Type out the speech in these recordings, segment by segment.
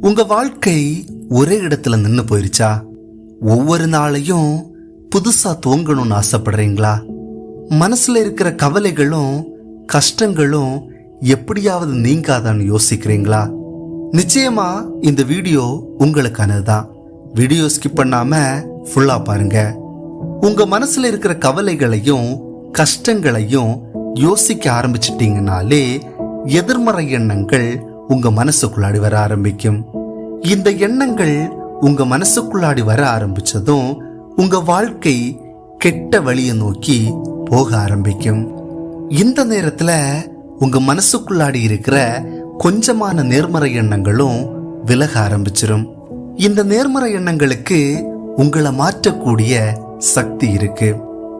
உங்க வாழ்க்கை ஒரே இடத்துல நின்று போயிருச்சா? ஒவ்வொரு நாளையும் புதுசா துவங்கணும்னு ஆசைப்படுறீங்களா? மனசுல இருக்கிற கவலைகளும் கஷ்டங்களும் எப்படியாவது நீங்காதான்னு யோசிக்கிறீங்களா? நிச்சயமா இந்த வீடியோ உங்களுக்கானதுதான். வீடியோ ஸ்கிப் பண்ணாம ஃபுல்லா பாருங்க. உங்க மனசுல இருக்கிற கவலைகளையும் கஷ்டங்களையும் யோசிக்க ஆரம்பிச்சிட்டீங்கனாலே எதிர்மறை எண்ணங்கள் உங்க மனசுக்குள்ளாடி வர ஆரம்பிக்கும். இந்த எண்ணங்கள் உங்க மனசுக்குள்ளாடி வர ஆரம்பிச்சதும் உங்க வாழ்க்கை கெட்ட வழியை நோக்கி போக ஆரம்பிக்கும். இந்த நேரத்துல உங்க மனசுக்குள்ளாடி இருக்கிற கொஞ்சமான நேர்மறை எண்ணங்களும் விலக ஆரம்பிச்சிடும் இந்த நேர்மறை எண்ணங்களுக்கு உங்களை மாற்றக்கூடிய சக்தி இருக்கு.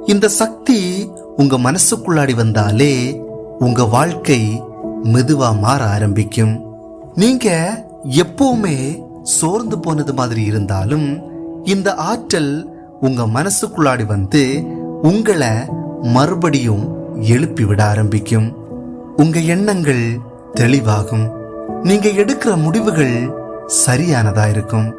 இந்த சக்தி உங்க மனசுக்குள்ளாடி வந்தாலே உங்க வாழ்க்கை மெதுவா மாற ஆரம்பிக்கும். நீங்க எப்பவுமே சோர்ந்து போனது மாதிரி இருந்தாலும் இந்த ஆற்றல் உங்க மனசுக்குள்ளாடி வந்து உங்களை மறுபடியும் எழுப்பி விட ஆரம்பிக்கும். உங்க எண்ணங்கள் தெளிவாகும். நீங்க எடுக்கிற முடிவுகள் சரியானதா இருக்கும்.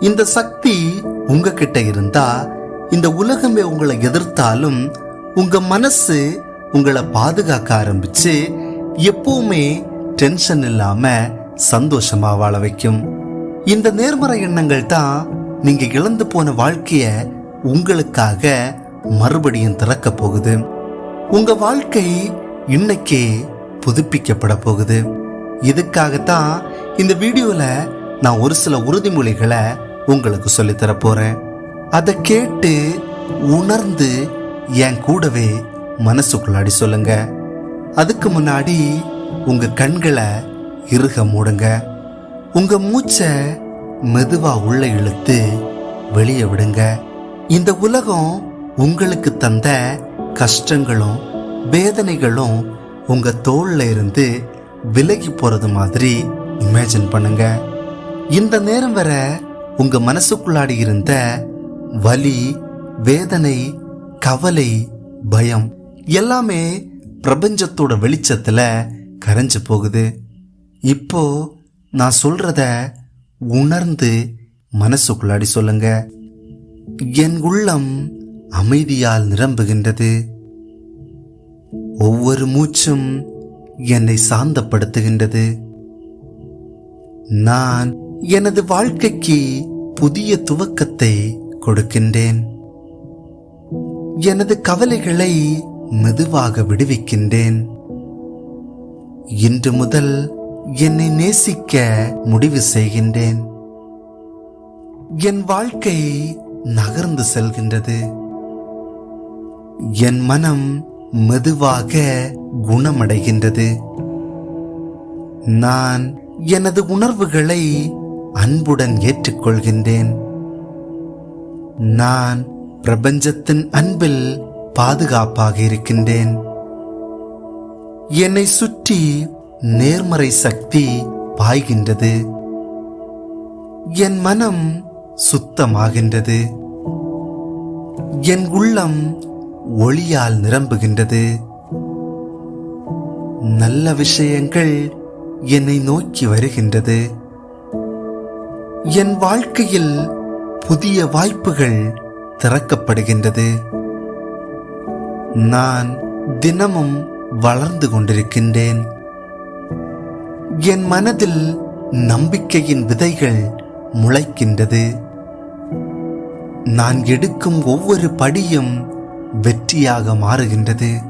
இந்த சக்தி உங்ககிட்ட இருந்தா இந்த உலகமே உங்களை எதிர்த்தாலும் உங்க மனசு உங்களை பாதுகாக்க ஆரம்பிச்சு எப்பவுமே டென்ஷன் இல்லாம சந்தோஷமா வாழ வைக்கும். இந்த நேர்மறை எண்ணங்கள் தான் நீங்க இழந்து போன வாழ்க்கைய உங்களுக்காக மறுபடியும் திறக்க போகுது. உங்க வாழ்க்கை இன்னைக்கே புதுப்பிக்கப்பட போகுது. இதுக்காகத்தான் இந்த வீடியோல நான் ஒரு சில உறுதிமொழிகளை உங்களுக்கு சொல்லித் போறேன். அதை கேட்டு உணர்ந்து என் கூடவே மனசுக்குள்ளாடி சொல்லுங்க. அதுக்கு முன்னாடி உங்க கண்களை இறுக மூடுங்க. உங்க மூச்சை மெதுவா உள்ள இழுத்து வெளியே விடுங்க. இந்த உலகம் உங்களுக்கு தந்த கஷ்டங்களும் வேதனைகளும் உங்க தோல்ல இருந்து விலகி போறது மாதிரி இமேஜின் பண்ணுங்க. இந்த நேரம் வர உங்க மனசுக்குள்ளாடி இருந்த வலி வேதனை கவலை பயம் எல்லாமே பிரபஞ்சத்தோட வெளிச்சத்தில் கரைஞ்சு போகுது. இப்போ நான் சொல்றத உணர்ந்து மனசுக்குள்ளாடி சொல்லுங்க. என் உள்ளம் அமைதியால் நிரம்புகின்றது. ஒவ்வொரு மூச்சும் என்னை சாந்தப்படுத்துகின்றது. நான் எனது வாழ்க்கைக்கு புதிய துவக்கத்தை கொடுக்கின்றேன். எனது கவலைகளை மெதுவாக விடுவிக்கின்றேன். இன்று முதல் என்னை நேசிக்க முடிவு செய்கின்றேன். என் வாழ்க்கை நகர்ந்து செல்கின்றது. என் மனம் மெதுவாக குணமடைகின்றது. நான் எனது உணர்வுகளை அன்புடன் ஏற்றுக்கொள்கின்றேன். நான் பிரபஞ்சத்தின் அன்பில் பாதுகாப்பாக இருக்கின்றேன். என்னை சுற்றி நேர்மறை சக்தி பாய்கின்றது. என் மனம் சுத்தமாகின்றது. என் உள்ளம் ஒளியால் நிரம்புகின்றது. நல்ல விஷயங்கள் என்னை நோக்கி வருகின்றது. என் வாழ்க்கையில் புதிய வாய்ப்புகள் திறக்கப்படுகின்றது. நான் தினமும் வளர்ந்து கொண்டிருக்கின்றேன். என் மனதில் நம்பிக்கையின் விதைகள் முளைக்கின்றது. நான் எடுக்கும் ஒவ்வொரு படியும் வெற்றியாக மாறுகின்றது.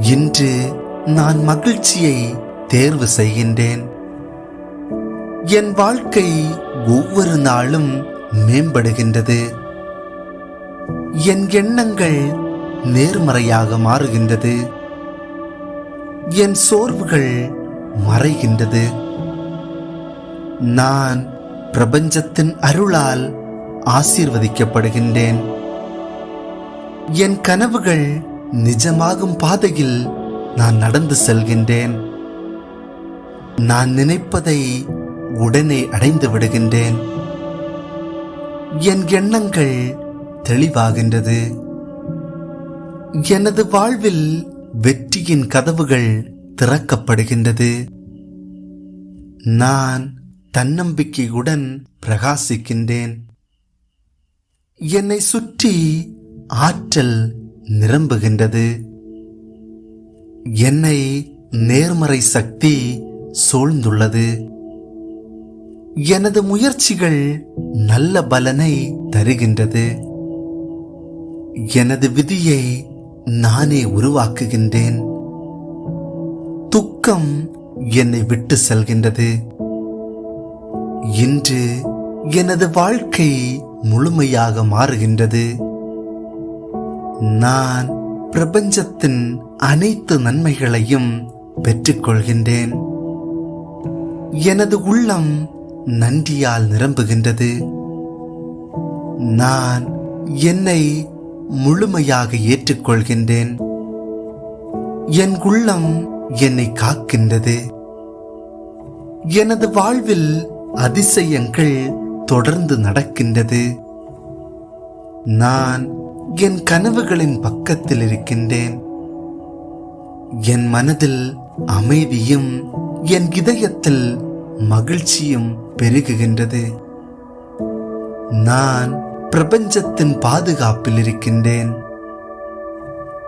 இன்று நான் மகிழ்ச்சியை தேர்வு செய்கின்றேன். என் வாழ்க்கை ஒவ்வொரு நாளும் மேம்படுகின்றது. என் எண்ணங்கள் நேர்மறையாக மாறுகின்றது. என் சோர்வுகள் மறைகின்றது. நான் பிரபஞ்சத்தின் அருளால் ஆசீர்வதிக்கப்படுகின்றேன். என் கனவுகள் நிஜமாகும் பாதையில் நான் நடந்து செல்கின்றேன். நான் நினைப்பதை உடனே அடைந்து விடுகின்றேன். என் எண்ணங்கள் தெளிவாகின்றது. எனது வாழ்வில் வெற்றியின் கதவுகள் திறக்கப்படுகின்றது. நான் தன்னம்பிக்கையுடன் பிரகாசிக்கின்றேன். என்னை சுற்றி ஆற்றல் நிரம்புகின்றது. என்னை நேர்மறை சக்தி சூழ்ந்துள்ளது. எனது முயற்சிகள் நல்ல பலனை தருகின்றது. எனது விதியை நானே உருவாக்குகின்றேன். துக்கம் என்னை விட்டு செல்கின்றது. இன்று எனது வாழ்க்கை முழுமையாக மாறுகின்றது. நான் பிரபஞ்சத்தின் அனைத்து நன்மைகளையும் பெற்றுக்கொள்கின்றேன். எனது உள்ளம் நன்றியால் நிரம்புகின்றது. நான் என்னை முழுமையாக ஏற்றுக்கொள்கின்றேன். என் உள்ளம் என்னை காக்கின்றது. எனது வாழ்வில் அதிசயங்கள் தொடர்ந்து நடக்கின்றது. நான் என் கனவுகளின் பக்கத்தில் இருக்கின்றேன். என் மனதில் அமைதியும் என் இதயத்தில் மகிழ்ச்சியும் பெருகுகின்றது. நான் பிரபஞ்சத்தின் பாதுகாப்பில் இருக்கின்றேன்.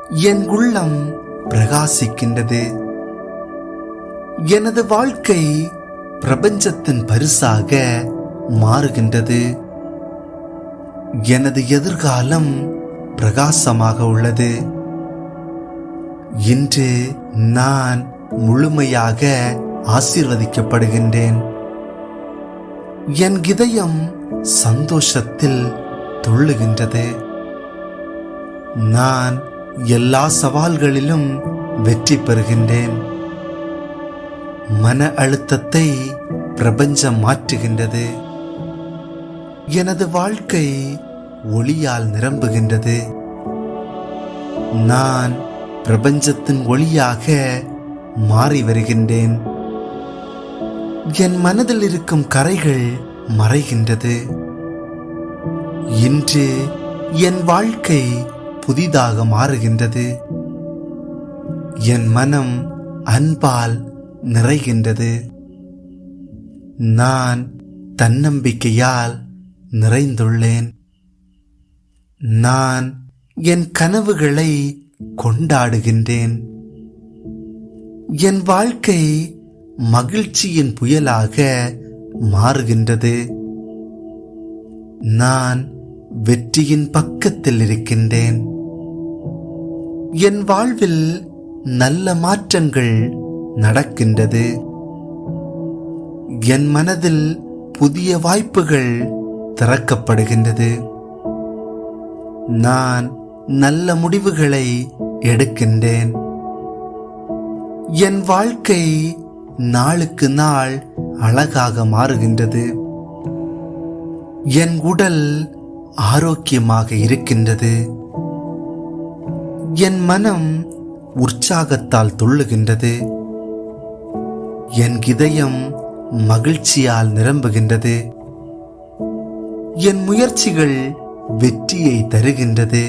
என் உள்ளம் பிரகாசிக்கின்றது. எனது வாழ்க்கை பிரபஞ்சத்தின் பரிசாக மாறுகின்றது. எனது எதிர்காலம் பிரகாசமாக உள்ளது. இன்று நான் முழுமையாக ஆசீர்வதிக்கப்படுகின்றேன். என் இதயம் சந்தோஷத்தில் துள்ளுகின்றது நான் எல்லா சவால்களிலும் வெற்றி பெறுகின்றேன். மன அழுத்தத்தை பிரபஞ்சம் மாற்றுகின்றது. எனது வாழ்க்கை ஒளியால் நிரம்புகின்றது. நான் பிரபஞ்சத்தின் ஒளியாக மாறி வருகின்றேன். என் மனதில் இருக்கும் கரைகள் மறைகின்றது. இன்று என் வாழ்க்கை புதிதாக மாறுகின்றது. என் மனம் அன்பால் நிறைகின்றது. நான் தன்னம்பிக்கையால் நிறைந்துள்ளேன். நான் என் கனவுகளை கொண்டாடுகின்றேன். என் வாழ்க்கை மகிழ்ச்சியின் புயலாக மாறுகின்றது. நான் வெற்றியின் பக்கத்தில் இருக்கின்றேன். என் வாழ்வில் நல்ல மாற்றங்கள் நடக்கின்றது. என் மனதில் புதிய வாய்ப்புகள் திறக்கப்படுகின்றது. நான் நல்ல முடிவுகளை எடுக்கின்றேன். என் வாழ்க்கை நாளுக்கு நாள் அழகாக மாறுகின்றது. என் உடல் ஆரோக்கியமாக இருக்கின்றது. என் மனம் உற்சாகத்தால் துள்ளுகின்றது. என் இதயம் மகிழ்ச்சியால் நிரம்புகின்றது. என் முயற்சிகள் வெற்றியை தருகின்றது.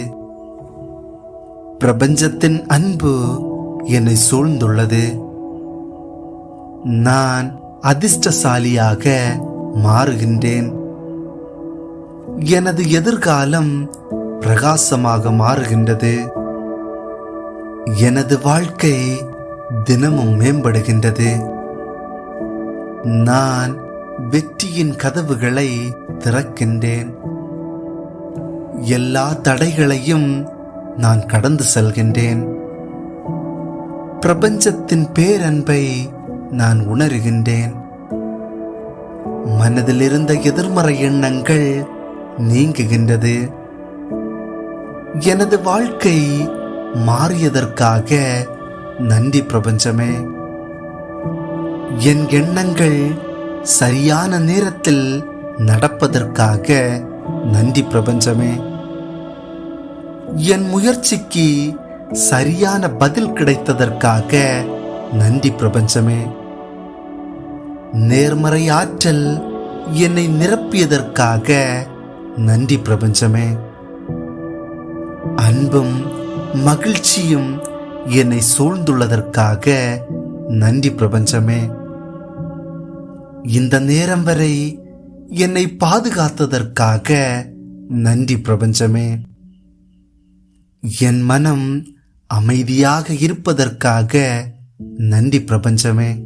பிரபஞ்சத்தின் அன்பு என்னை சூழ்ந்துள்ளது. நான் அதிர்ஷ்டசாலியாக மாறுகின்றேன். எனது எதிர்காலம் பிரகாசமாக மாறுகின்றது. எனது வாழ்க்கை தினமும் மேம்படுகின்றது. நான் வெற்றியின் கதவுகளை திறக்கின்றேன். எல்லா தடைகளையும் நான் கடந்து செல்கின்றேன். பிரபஞ்சத்தின் பேரன்பை நான் உணர்கின்றேன். மனதிலிருந்த எதிர்மறை எண்ணங்கள் நீங்குகின்றது. எனது வாழ்க்கை மாறியதற்காக நன்றி பிரபஞ்சமே. என் எண்ணங்கள் சரியான நேரத்தில் நடப்பதற்காக நன்றி பிரபஞ்சமே. என் முயற்சிக்கு சரியான பதில் கிடைத்ததற்காக நன்றி பிரபஞ்சமே. நேர்மறை ஆற்றல் என்னை நிரப்பியதற்காக நன்றி பிரபஞ்சமே. அன்பும் மகிழ்ச்சியும் என்னை சூழ்ந்துள்ளதற்காக நன்றி பிரபஞ்சமே. இந்த நேரம் வரை என்னை பாதுகாத்ததற்காக நன்றி பிரபஞ்சமே. என் மனம் அமைதியாக இருப்பதற்காக நன்றி பிரபஞ்சமே.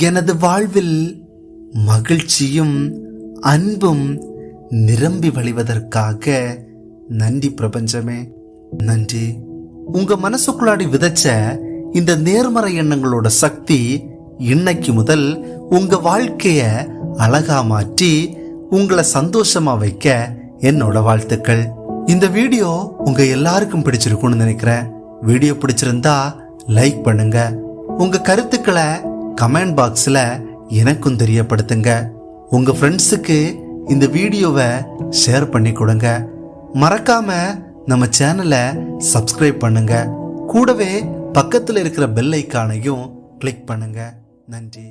எனது வாழ்வில் மகிழ்ச்சியும் அன்பும் நிரம்பி வழிவதற்காக நன்றி பிரபஞ்சமே. நன்றி. உங்க மனசுக்குள்ளாடி விதைச்ச இந்த நேர்மறை எண்ணங்களோட சக்தி இன்னைக்கு முதல் உங்க வாழ்க்கைய அழகா மாற்றி உங்களை சந்தோஷமா வைக்க என்னோட வாழ்த்துக்கள். இந்த வீடியோ உங்க எல்லாருக்கும் பிடிச்சிருக்கும்னு நினைக்கிறேன். வீடியோ பிடிச்சிருந்தா லைக் பண்ணுங்க. உங்க கருத்துக்களை கமெண்ட் பாக்ஸ்ல எனக்கும் தெரியப்படுத்துங்க. உங்கள் ஃப்ரெண்ட்ஸுக்கு இந்த வீடியோவை ஷேர் பண்ணி கொடுங்க. மறக்காம நம்ம சேனலை சப்ஸ்கிரைப் பண்ணுங்க. கூடவே பக்கத்தில் இருக்கிற பெல் ஐக்கானையும் கிளிக் பண்ணுங்க. நன்றி.